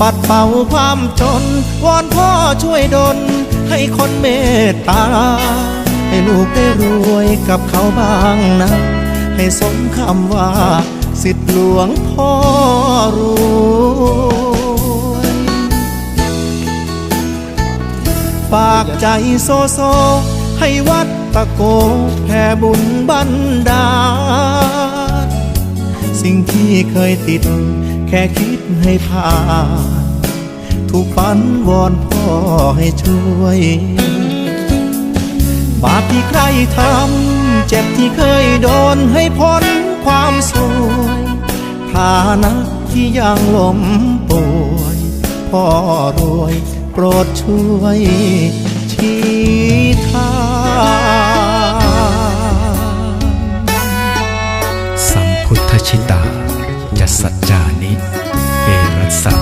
ปัดเป่าความจน วอนพ่อช่วยดล ให้คนเมตตา ให้ลูกได้รวยกับเขาบ้างนะ ให้สมคำว่า สิทธิหลวงพ่อรวยฝากใจโซโซ ให้วัดตะโกแผ่บุญบันดาล สิ่งที่เคยติด แค่คิดให้ผ่านทุกฝันวอนพ่อให้ช่วย บาปที่ใครทำ เจ็บที่เคยโดนให้พ้นความสวยฐานะที่ยังล้มป่วยพ่อรวยโปรดช่วยชี้ทาง ชิตา จัสสัจจานิ เอรัสสะ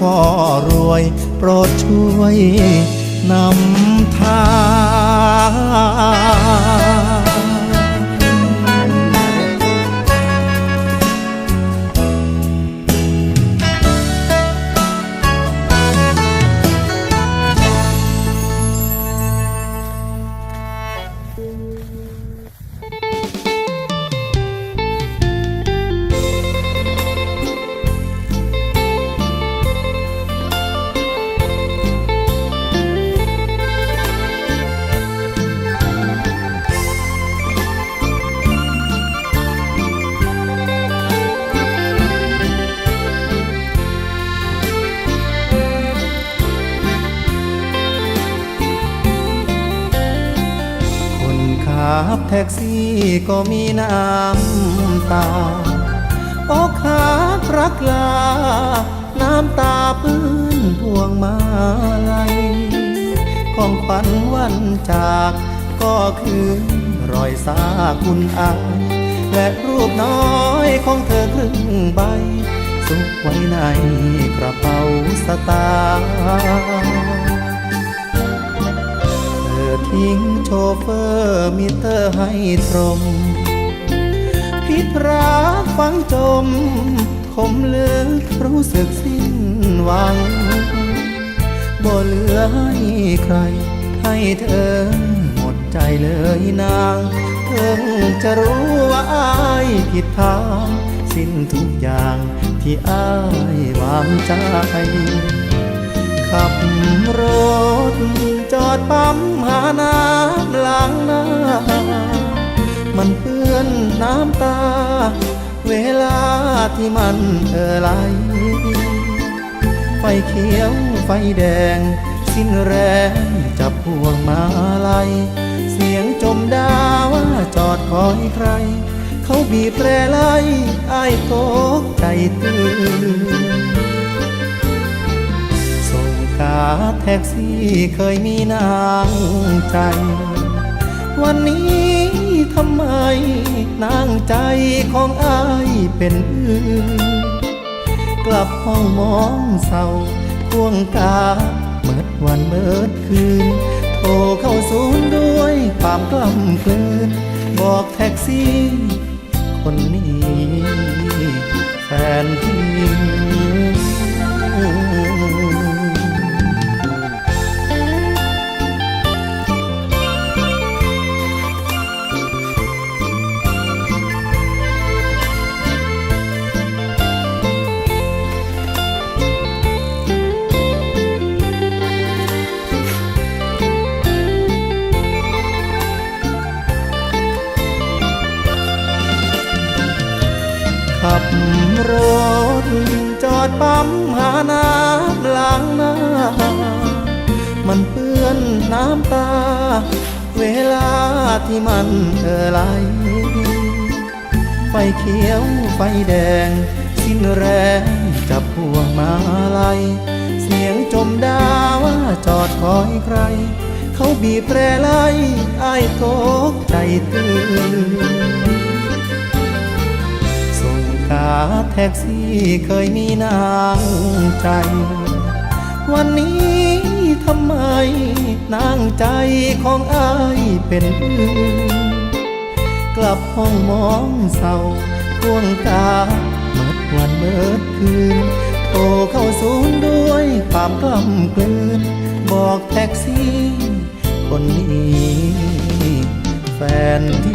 พ่อรวยโปรดช่วยนำทาง ง บแท็กซี่ก็มีน้ำตาอกหักรักลา น้ำตาพื้นพวงมาลัยของขวัญวันจากก็คือรอยซาคุณอาและรูปน้อยของเธอครึ่งใบซุกไว้ในกระเป๋าสตางค์ ทิ้งโชเฟอร์มิเตอร์ให้ตรง พิษรักฝังจมคมเลึกรู้สึกสิ้นหวัง บ่เหลือให้ใคร ให้เธอหมดใจเลยนางเพิ่งจะรู้ว่าอายผิดทาง สิ้นทุกอย่างที่อายวางใจ ขับรถ จอดปั๊มหาน้ำล้างหน้า มันเปื้อนน้ำตา เวลาที่มันเอ่อไหลไฟเขียวไฟแดง สิ้นแรงจับพวงมาลัยเสียงจมดาว่าจอดคอยใคร เขาบีบแตรไล่ไอ้ตกใจตื่นาแท็กซี่เคยมีนางใจ วันนี้ทำไมนางใจของอายเป็นอื่น กลับห้องมองเศร้าควงกาเมิดวันเมิดคืน โทรเข้าศูนย์ด้วยความกล้ำกลืน บอกแท็กซี่ คนนี้แฟนทิ้ ดปั๊มหาน้ำล้างหน้า มันเปื้อนน้ำตา เวลาที่มันเอ่อไหลไฟเขียวไฟแดง สิ้นแรงจับพวงมาลัยเสียงจมดาว่าจอดคอยใคร เขาบีบแตรไล่ไอ้ายตกใจตื่น กาแท็กซี่เคยมีนางใจ วันนี้ทำไมนางใจของอายเป็นอื่นกลับห้องมองเศร้าควงกาเมิดวันเมิดคืนโทรเข้าศูนย์ด้วยความกล้ำกลืน บอกแท็กซี่ คนนี้แฟนท